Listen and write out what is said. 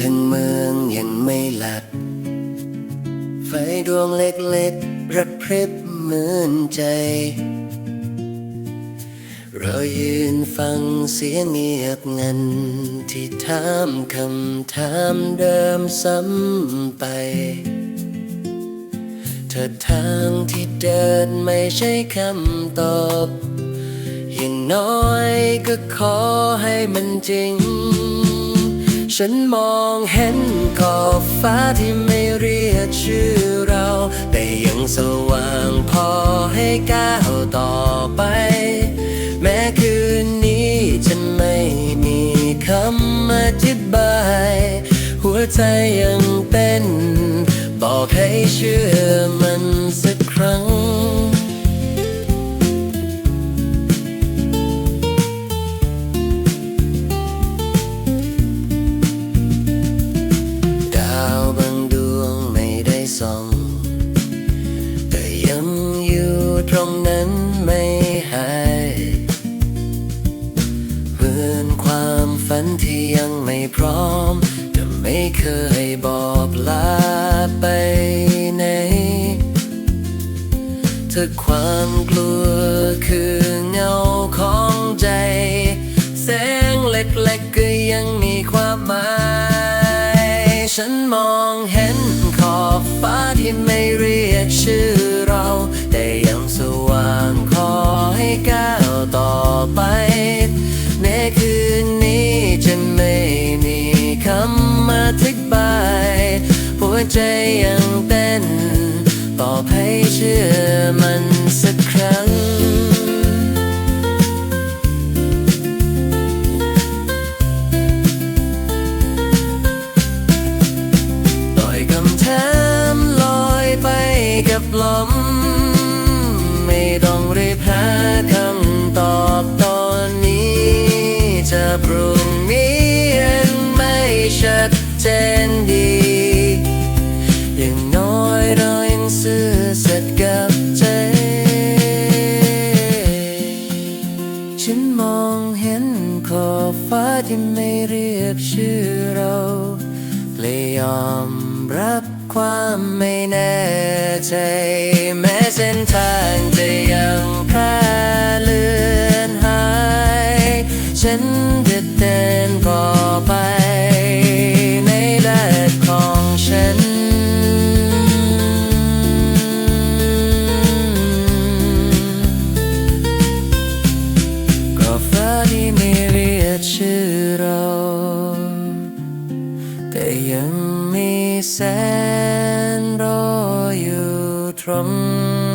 ทั้งเมืองยังไม่หลับ ไฟดวงเล็กๆระพริบเหมือนใจ เรายืนฟังเสียงเงียบงัน ที่ถามคำถามเดิมซ้ำไป เธอทางที่เดินไม่ใช่คำตอบอย่างน้อยก็ขอให้มันจริง ฉันมองเห็นขอบฟ้าที่ไม่เรียกชื่อเรา แต่ยังสว่างพอให้ก้าวต่อไป แม้คืนนี้จะไม่มีคำอธิบาย หัวใจยังเต้น บอกให้เชื่อมันสักครั้ง รงนั้นไม่หายเหมือนความฝันที่ยังไม่พร้อมแต่ไม่เคยบอกลาไปไหนเธอความกลัวคือเงาของใจ แสงเล็กๆก็ยังมีความหมาย ฉันมองเห็นขอบฟ้าที่ไม่ ใจยังเต้นบอให้เชื่อมันสักครั้งปล่อยคำถามลอยไปกับลม ไม่ต้องรีบหาคำตอบตอนนี้ จะพรุ่งนี้ยังไม่ชัดเจน อสัตย์กับใจ ฉันมองเห็นขอบฟ้าที่ไม่เรียกชื่อเราเลยยอมรับความไม่แน่ใจ แม้เส้นทางจะยังแพร่เลือนหาย ฉันจะเดินต่อไป ยังมีแสนรออยู่ตรงนั้น